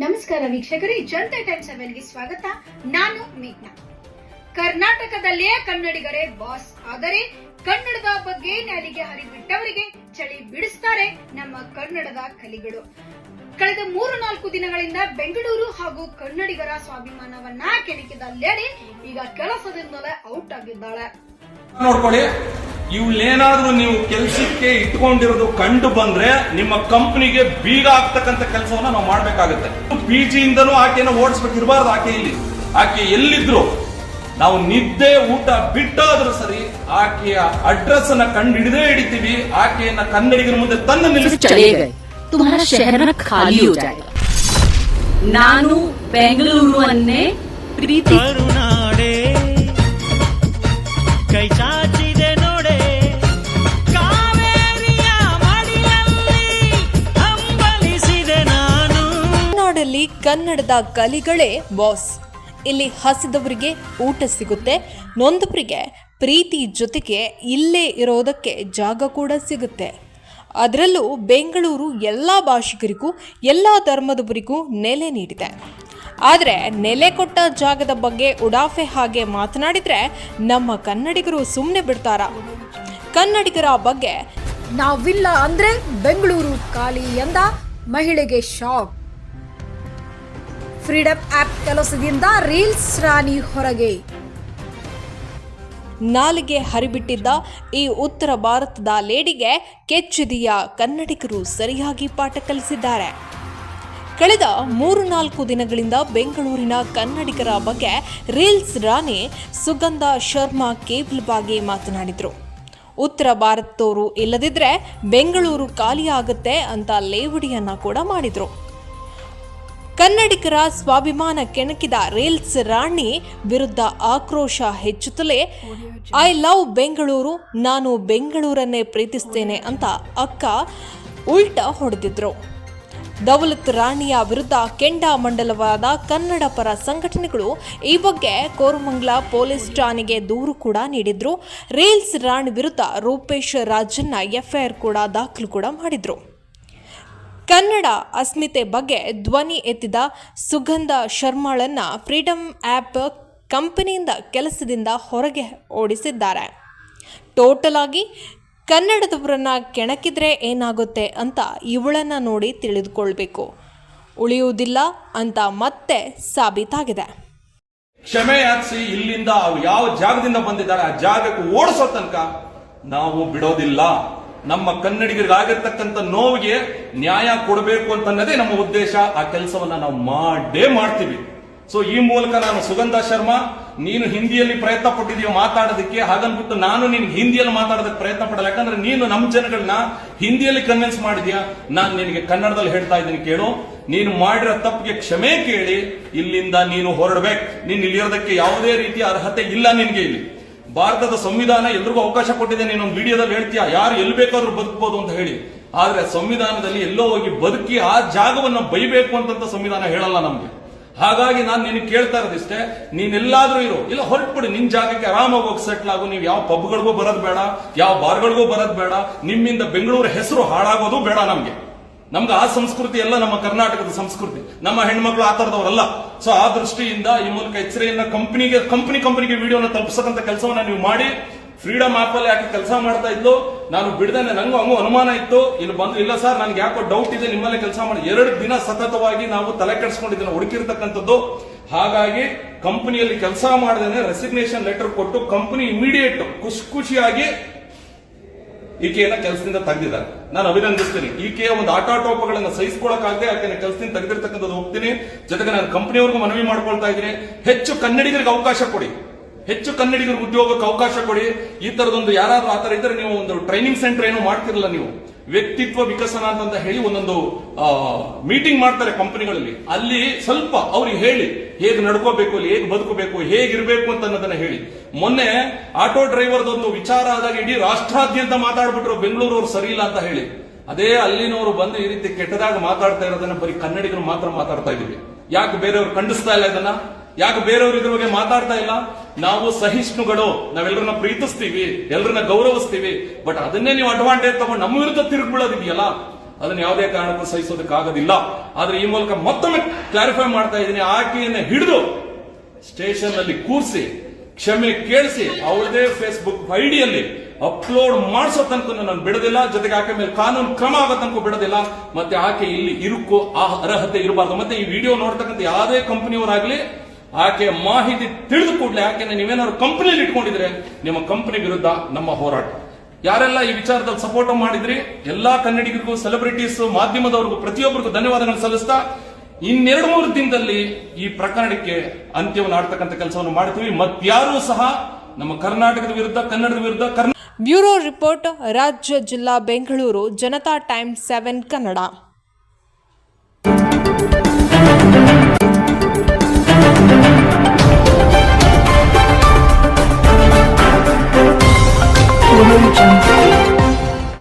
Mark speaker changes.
Speaker 1: ನಮಸ್ಕಾರ ವೀಕ್ಷಕರೇ ಜನತೆ ಟೈಮ್ ಸೆವೆನ್ಗೆ ಸ್ವಾಗತ. ನಾನು ಮೇಘ್ನಾ. ಕರ್ನಾಟಕದಲ್ಲೇ ಕನ್ನಡಿಗರೇ ಬಾಸ್ ಆದರೆ ಕನ್ನಡದ ಬಗ್ಗೆ ನಾಲಿಗೆ ಹರಿಬಿಟ್ಟವರಿಗೆ ಚಳಿ ಬಿಡಿಸ್ತಾರೆ ನಮ್ಮ ಕನ್ನಡದ ಕಲಿಗಳು. ಕಳೆದ ಮೂರು ನಾಲ್ಕು ದಿನಗಳಿಂದ ಬೆಂಗಳೂರು ಹಾಗೂ ಕನ್ನಡಿಗರ ಸ್ವಾಭಿಮಾನವನ್ನ ಕೆಣಕಿದ ಲೇಡಿ ಈಗ ಕೆಲಸದಿಂದಲೇ ಔಟ್ ಆಗಿದ್ದಾಳೆ.
Speaker 2: ನೋಡ್ಕೊಳ್ಳಿ. ಇವ್ಳೇನಾದ್ರೂ ನೀವು ಕೆಲಸಕ್ಕೆ ಇಟ್ಕೊಂಡಿರೋದು ಕಂಡು ಬಂದ್ರೆ ನಿಮ್ಮ ಕಂಪ್ನಿಗೆ ಬೀಗ ಆಗ್ತಕ್ಕಂಥ ಕೆಲಸವನ್ನ ನಾವು ಮಾಡ್ಬೇಕಾಗತ್ತೆ. ಪಿ ಜಿಯಿಂದನೂ ಆಕೆನ ಓಡಿಸ್ಬೇಕಿರಬಾರ್ದು ಆಕೆ ಇಲ್ಲಿ. ಆಕೆ ಎಲ್ಲಿದ್ರು ನಾವು ನಿದ್ದೆ ಊಟ ಬಿಟ್ಟಾದ್ರೂ ಸರಿ ಆಕೆಯ ಅಡ್ರೆಸ್ ಅನ್ನ ಕಂಡು ಹಿಡಿದೇ ಹಿಡಿತೀವಿ. ಆಕೆಯನ್ನ ಕನ್ನಡಿಗರ ಮುಂದೆ ತಂದು ನಿಲ್ಲಿಸಿ.
Speaker 3: ನಾನು ಬೆಂಗಳೂರು ಅನ್ನೇ
Speaker 4: ನಾಡಲ್ಲಿ ಕನ್ನಡದ ಕಲಿಗಳೇ ಬಾಸ್. ಇಲ್ಲಿ ಹಸಿದವರಿಗೆ ಊಟ ಸಿಗುತ್ತೆ ನೊಂದವರಿಗೆ ಪ್ರೀತಿ ಜೊತೆಗೆ ಇಲ್ಲೇ ಇರೋದಕ್ಕೆ ಜಾಗ ಕೂಡ ಸಿಗುತ್ತೆ. ಅದರಲ್ಲೂ ಬೆಂಗಳೂರು ಎಲ್ಲ ಭಾಷಿಕರಿಗೂ ಎಲ್ಲ ಧರ್ಮದವರಿಗೂ ನೆಲೆ ನೀಡಿದೆ. ಆದರೆ ನೆಲೆ ಕೊಟ್ಟ ಜಾಗದ ಬಗ್ಗೆ ಉಡಾಫೆ ಹಾಗೆ ಮಾತನಾಡಿದರೆ ನಮ್ಮ ಕನ್ನಡಿಗರು ಸುಮ್ಮನೆ ಬಿಡ್ತಾರ? ಕನ್ನಡಿಗರ ಬಗ್ಗೆ
Speaker 5: ನಾವಿಲ್ಲ ಅಂದ್ರೆ ಬೆಂಗಳೂರು ಖಾಲಿ ಎಂದ ಮಹಿಳೆಗೆ ಶಾಕ್. ಫ್ರೀಡಮ್ ಆಪ್ ಕೆಲಸದಿಂದ ರೀಲ್ಸ್ ರಾಣಿ ಹೊರಗೆ.
Speaker 4: ನಾಲಿಗೆ ಹರಿಬಿಟ್ಟಿದ್ದ ಈ ಉತ್ತರ ಭಾರತದ ಲೇಡಿಗೆ ಕೆಚ್ಚಿದೆಯ ಕನ್ನಡಿಗರು ಸರಿಯಾಗಿ ಪಾಠ ಕಲಿಸಿದ್ದಾರೆ. ಕಳೆದ ಮೂರು ನಾಲ್ಕು ದಿನಗಳಿಂದ ಬೆಂಗಳೂರಿನ ಕನ್ನಡಿಗರ ಬಗ್ಗೆ ರೀಲ್ಸ್ ರಾಣಿ ಸುಗಂಧ ಶರ್ಮಾ ಕೇವಲವಾಗಿ ಮಾತನಾಡಿದರು. ಉತ್ತರ ಭಾರತದವರು ಇಲ್ಲದಿದ್ದರೆ ಬೆಂಗಳೂರು ಖಾಲಿಯಾಗುತ್ತೆ ಅಂತ ಲೇವಡಿಯನ್ನು ಕೂಡ ಮಾಡಿದರು. ಕನ್ನಡಿಗರ ಸ್ವಾಭಿಮಾನ ಕೆಣಕಿದ ರೀಲ್ಸ್ ರಾಣಿ ವಿರುದ್ಧ ಆಕ್ರೋಶ ಹೆಚ್ಚುತ್ತಲೇ, ಐ ಲವ್ ಬೆಂಗಳೂರು, ನಾನು ಬೆಂಗಳೂರನ್ನೇ ಪ್ರೀತಿಸ್ತೇನೆ ಅಂತ ಅಕ್ಕ ಉಲ್ಟ ಹೊಡೆದಿದ್ರು. ದೌಲತ್ ರಾಣಿಯ ವಿರುದ್ಧ ಕೆಂಡಾಮಂಡಲವಾದ ಕನ್ನಡ ಪರ ಸಂಘಟನೆಗಳು ಈ ಬಗ್ಗೆ ಕೋರಮಂಗ್ಲ ಪೊಲೀಸ್ ಠಾಣೆಗೆ ದೂರು ಕೂಡ ನೀಡಿದ್ರು. ರೀಲ್ಸ್ ರಾಣಿ ವಿರುದ್ಧ ರೂಪೇಶ್ ರಾಜನ್ನ ಎಫ್ಐಆರ್ ಕೂಡ ದಾಖಲು ಕೂಡ ಮಾಡಿದ್ರು. ಕನ್ನಡ ಅಸ್ಮಿತೆ ಬಗ್ಗೆ ಧ್ವನಿ ಎತ್ತಿದ ಸುಗಂಧ ಶರ್ಮಾಳನ್ನ ಫ್ರೀಡಮ್ ಆ್ಯಪ್ ಕಂಪನಿಯಿಂದ ಕೆಲಸದಿಂದ ಹೊರಗೆ ಓಡಿಸಿದ್ದಾರೆ. ಟೋಟಲ್ ಆಗಿ ಕನ್ನಡದವರನ್ನ ಕೆಣಕಿದ್ರೆ ಏನಾಗುತ್ತೆ ಅಂತ ಇವಳನ್ನ ನೋಡಿ ತಿಳಿದುಕೊಳ್ಬೇಕು. ಉಳಿಯುವುದಿಲ್ಲ ಅಂತ ಮತ್ತೆ ಸಾಬೀತಾಗಿದೆ.
Speaker 2: ಕ್ಷಮೆ ಯಾಚಿಸಿ ಇಲ್ಲಿಂದ ಯಾವ ಜಾಗದಿಂದ ಬಂದಿದ್ದಾರೆ, ಆ ಜಾಗಕ್ಕೆ ಓಡಿಸೋ ತನಕ ನಾವು ಬಿಡೋದಿಲ್ಲ. ನಮ್ಮ ಕನ್ನಡಿಗರಿಗೆ ಆಗಿರ್ತಕ್ಕಂಥ ನೋವಿಗೆ ನ್ಯಾಯ ಕೊಡಬೇಕು ಅಂತ ಅನ್ನೋದೇ ನಮ್ಮ ಉದ್ದೇಶ. ಆ ಕೆಲಸವನ್ನ ನಾವು ಮಾಡೇ ಮಾಡ್ತೀವಿ. ಸೊ ಈ ಮೂಲಕ ನಾನು ಸುಗಂಧ ಶರ್ಮಾ, ನೀನು ಹಿಂದಿಯಲ್ಲಿ ಪ್ರಯತ್ನ ಪಟ್ಟಿದೀಯ ಮಾತಾಡೋದಕ್ಕೆ, ಹಾಗನ್ಬಿಟ್ಟು ನಾನು ನಿನ್ ಹಿಂದಿಯಲ್ಲಿ ಮಾತಾಡೋದಕ್ಕೆ ಪ್ರಯತ್ನ ಪಡಲ್ಲ. ಯಾಕಂದ್ರೆ ನೀನು ನಮ್ಮ ಜನಗಳನ್ನ ಹಿಂದಿಯಲ್ಲಿ ಕನ್ವಿನ್ಸ್ ಮಾಡಿದ್ಯಾ ನಾನು ನಿನಗೆ ಕನ್ನಡದಲ್ಲಿ ಹೇಳ್ತಾ ಇದ್ದೀನಿ ಕೇಳು. ನೀನು ಮಾಡಿರೋ ತಪ್ಪಿಗೆ ಕ್ಷಮೆ ಕೇಳಿ, ಇಲ್ಲಿಂದ ನೀನು ಹೊರಡ್ಬೇಕು. ನೀನು ಇಲ್ಲಿರೋದಕ್ಕೆ ಯಾವುದೇ ರೀತಿಯ ಅರ್ಹತೆ ಇಲ್ಲ ನಿನ್ಗೆ ಇಲ್ಲಿ. ಭಾರತದ ಸಂವಿಧಾನ ಎಲ್ರಿಗೂ ಅವಕಾಶ ಕೊಟ್ಟಿದೆ. ನೀನು ಒಂದು ವಿಡಿಯೋದಲ್ಲಿ ಹೇಳ್ತೀಯ? ಯಾರು ಎಲ್ಲಿ ಬೇಕಾದ್ರೂ ಬದುಕಬಹುದು ಅಂತ ಹೇಳಿ. ಆದ್ರೆ ಸಂವಿಧಾನದಲ್ಲಿ ಎಲ್ಲೋ ಹೋಗಿ ಬದುಕಿ ಆ ಜಾಗವನ್ನ ಬೈಬೇಕು ಅಂತಂತ ಸಂವಿಧಾನ ಹೇಳಲ್ಲ ನಮ್ಗೆ. ಹಾಗಾಗಿ ನಾನು ನಿನಗೆ ಕೇಳ್ತಾ ಇರೋದಿಷ್ಟೇ, ನೀನೆಲ್ಲಾದ್ರೂ ಇರು. ಇಲ್ಲ, ಹೊರಟ್ಬಿಡಿ. ನಿನ್ ಜಾಗಕ್ಕೆ ಆರಾಮಾಗಿ ಹೋಗಿ ಸೆಟ್ಲ್ ಆಗು. ನೀವು ಯಾವ ಪಬ್ಗಳಿಗೂ ಬರೋದು ಬೇಡ, ಯಾವ ಬಾರ್ಗಳಿಗೂ ಬರೋದು ಬೇಡ. ನಿಮ್ಮಿಂದ ಬೆಂಗಳೂರು ಹೆಸರು ಹಾಳಾಗೋದು ಬೇಡ ನಮ್ಗೆ. ನಮ್ಗೆ ಆ ಸಂಸ್ಕೃತಿ ಎಲ್ಲ ನಮ್ಮ ಕರ್ನಾಟಕದ ಸಂಸ್ಕೃತಿ. ನಮ್ಮ ಹೆಣ್ಮಕ್ಳು ಆ ತರದವರಲ್ಲ ಸೊ ಆ ದೃಷ್ಟಿಯಿಂದ ಈ ಮೂಲಕ ಎಚ್ಚರಿಕೆಯನ್ನ ಕಂಪನಿಗೆ ಕಂಪನಿ ಕಂಪನಿಗೆ ವಿಡಿಯೋನ ತಲುಪಿಸತಕ್ಕಂಥ ಕೆಲಸವನ್ನ ನೀವು ಮಾಡಿ. ಫ್ರೀಡಮ್ ಆಪ್ ಅಲ್ಲಿ ಯಾಕೆ ಕೆಲಸ ಮಾಡ್ತಾ ಇದ್ಲು? ನಾನು ಬಿಡದೇನೆ ನಂಗೂ ಹಂಗೂ ಅನುಮಾನ ಇತ್ತು. ಇಲ್ಲಿ ಬಂದು ಇಲ್ಲ ಸರ್, ನನ್ಗೆ ಯಾಕೋ ಡೌಟ್ ಇದೆ ನಿಮ್ಮಲ್ಲೇ ಕೆಲಸ ಮಾಡಿ. ಎರಡು ದಿನ ಸತತವಾಗಿ ನಾವು ತಲೆ ಕೆಡಿಸ್ಕೊಂಡಿದ್ದನ್ನ ಹುಡುಕಿರ್ತಕ್ಕಂಥದ್ದು. ಹಾಗಾಗಿ ಕಂಪನಿಯಲ್ಲಿ ಕೆಲಸ ಮಾಡದೇನೆ ರೆಸಿಗ್ನೇಷನ್ ಲೆಟರ್ ಕೊಟ್ಟು ಕಂಪನಿ ಇಮಿಡಿಯೇಟ್ ಖುಷಿ ಖುಷಿಯಾಗಿ ಈಕೆಯನ್ನ ಕೆಲಸದಿಂದ ತೆಗೆದಿದ್ದಾರೆ ನಾನು ಅಭಿನಂದಿಸ್ತೀನಿ. ಈಕೆಯ ಒಂದು ಆಟಾಟೋಪಗಳನ್ನ ಸಹಿಸಿಕೊಳ್ಳಕ್ಕಾಗದೆ ಆಕೆಯನ್ನ ಕೆಲಸದಿಂದ ತೆಗೆದಿರ್ತಕ್ಕಂಥದ್ದು ಹೋಗ್ತೀನಿ ಜೊತೆಗೆ ನಾನು ಕಂಪ್ನಿಯವ್ರಿಗೂ ಮನವಿ ಮಾಡ್ಕೊಳ್ತಾ ಇದ್ದೀನಿ. ಹೆಚ್ಚು ಕನ್ನಡಿಗರಿಗೆ ಅವಕಾಶ ಕೊಡಿ. ಹೆಚ್ಚು ಕನ್ನಡಿಗರಿಗೆ ಉದ್ಯೋಗಕ್ಕೆ ಅವಕಾಶ ಕೊಡಿ. ಈ ತರದೊಂದು ಯಾರಾದ್ರೂ ಆತರ ಇದ್ದರೆ ನೀವು ಒಂದು ಟ್ರೈನಿಂಗ್ ಸೆಂಟರ್ ಏನು ಮಾಡ್ತಿರಲ್ಲ ನೀವು. ವ್ಯಕ್ತಿತ್ವ ವಿಕಸನ ಅಂತ ಹೇಳಿ ಒಂದೊಂದು ಮೀಟಿಂಗ್ ಮಾಡ್ತಾರೆ ಕಂಪನಿಗಳಲ್ಲಿ ಅಲ್ಲಿ ಸ್ವಲ್ಪ ಅವ್ರಿಗೆ ಹೇಳಿ, ಹೇಗೆ ನಡ್ಕೋಬೇಕು, ಅಲ್ಲಿ ಹೇಗೆ ಬದುಕಬೇಕು ಹೇಗಿರ್ಬೇಕು ಅಂತ ಅನ್ನೋದನ್ನ ಹೇಳಿ. ಮೊನ್ನೆ ಆಟೋ ಡ್ರೈವರ್ದೊಂದು ವಿಚಾರ ಆದಾಗ ಇಡೀ ರಾಷ್ಟ್ರಾದ್ಯಂತ ಮಾತಾಡ್ಬಿಟ್ರು, ಬೆಂಗಳೂರವ್ರು ಸರಿ ಇಲ್ಲ ಅಂತ ಹೇಳಿ. ಅದೇ ಅಲ್ಲಿನವರು ಬಂದು ಈ ರೀತಿ ಕೆಟ್ಟದಾಗ ಮಾತಾಡ್ತಾ ಇರೋದನ್ನ ಬರೀ ಕನ್ನಡಿಗರು ಮಾತ್ರ ಮಾತಾಡ್ತಾ ಇದೀವಿ ಯಾಕೆ ಬೇರೆಯವ್ರು ಖಂಡಿಸ್ತಾ ಇಲ್ಲ ಇದನ್ನ? ಯಾಕೆ ಬೇರೆಯವರು ಇದ್ರ ಬಗ್ಗೆ ಮಾತಾಡ್ತಾ ಇಲ್ಲ? ನಾವು ಸಹಿಷ್ಣುಗಳು, ನಾವೆಲ್ಲರನ್ನ ಪ್ರೀತಿಸ್ತೀವಿ, ಎಲ್ಲರನ್ನ ಗೌರವಿಸ್ತೀವಿ ಬಟ್ ಅದನ್ನೇ ನೀವು ಅಡ್ವಾಂಟೇಜ್ ತಗೊಂಡು ನಮ್ಮ ವಿರುದ್ಧ ತಿರುಗ್ಬಿಡೋದಿದೆಯಲ್ಲ? ಅದನ್ನ ಯಾವುದೇ ಕಾರಣಕ್ಕೂ ಸಹಿಸೋದಕ್ಕಾಗೋದಿಲ್ಲ. ಆದ್ರೆ ಈ ಮೂಲಕ ಮತ್ತೊಮ್ಮೆ ಕ್ಲಾರಿಫೈ ಮಾಡ್ತಾ ಇದ್ದೀನಿ, ಆಕೆಯನ್ನ ಹಿಡಿದು ಸ್ಟೇಷನ್ ಅಲ್ಲಿ ಕೂರಿಸಿ, ಕ್ಷಮೆ ಕೇಳಿಸಿ, ಅವಳದೇ ಫೇಸ್ಬುಕ್ ಐಡಿಯಲ್ಲಿ ಅಪ್ಲೋಡ್ ಮಾಡಿಸೋ ತನಕ ನಾನು ಬಿಡೋದಿಲ್ಲ, ಜೊತೆಗೆ ಆಕೆ ಮೇಲೆ ಕಾನೂನು ಕ್ರಮ ಆಗೋ ತನಕ ಬಿಡೋದಿಲ್ಲ, ಮತ್ತೆ ಆಕೆ ಇಲ್ಲಿ ಇರುಕು, ಆ ಅರ್ಹತೆ ಇರಬಾರ್ದು. ಮತ್ತೆ ಈ ವಿಡಿಯೋ ನೋಡ್ತಕ್ಕಂಥ ಯಾವುದೇ ಕಂಪನಿಯವರಾಗ್ಲಿ ಆಕೆ ಮಾಹಿತಿ ತಿಳಿದು ಕೂಡಲೇ ಆಕೆನ ನೀವೇನಾದ್ರು ಕಂಪನಿಯಲ್ಲಿ ಇಟ್ಕೊಂಡಿದ್ರೆ ನಿಮ್ಮ ಕಂಪನಿ ವಿರುದ್ಧ ನಮ್ಮ ಹೋರಾಟ. ಯಾರೆಲ್ಲ ಈ ವಿಚಾರದಲ್ಲಿ ಸಪೋರ್ಟ್ ಮಾಡಿದ್ರಿ? ಎಲ್ಲಾ ಕನ್ನಡಿಗರಿಗೂ ಸೆಲೆಬ್ರಿಟೀಸ್ ಮಾಧ್ಯಮದವರಿಗೂ, ಪ್ರತಿಯೊಬ್ಬರಿಗೂ ಧನ್ಯವಾದಗಳನ್ನು ಸಲ್ಲಿಸ್ತಾ, ಇನ್ನೆರಡು ಮೂರು ದಿನದಲ್ಲಿ ಈ ಪ್ರಕರಣಕ್ಕೆ ಅಂತ್ಯವನ್ನು ಆಡ್ತಕ್ಕಂಥ ಕೆಲಸವನ್ನು ಮಾಡ್ತೀವಿ. ಮತ್ತಾರೂ ಸಹ ನಮ್ಮ ಕರ್ನಾಟಕದ ವಿರುದ್ಧ, ಕನ್ನಡದ ವಿರುದ್ಧ
Speaker 4: ಬ್ಯೂರೋ ರಿಪೋರ್ಟ್, ರಾಜ್ಯ ಜಿಲ್ಲಾ ಬೆಂಗಳೂರು, ಜನತಾ ಟೈಮ್ ಸೆವೆನ್ ಕನ್ನಡ.
Speaker 6: 睁开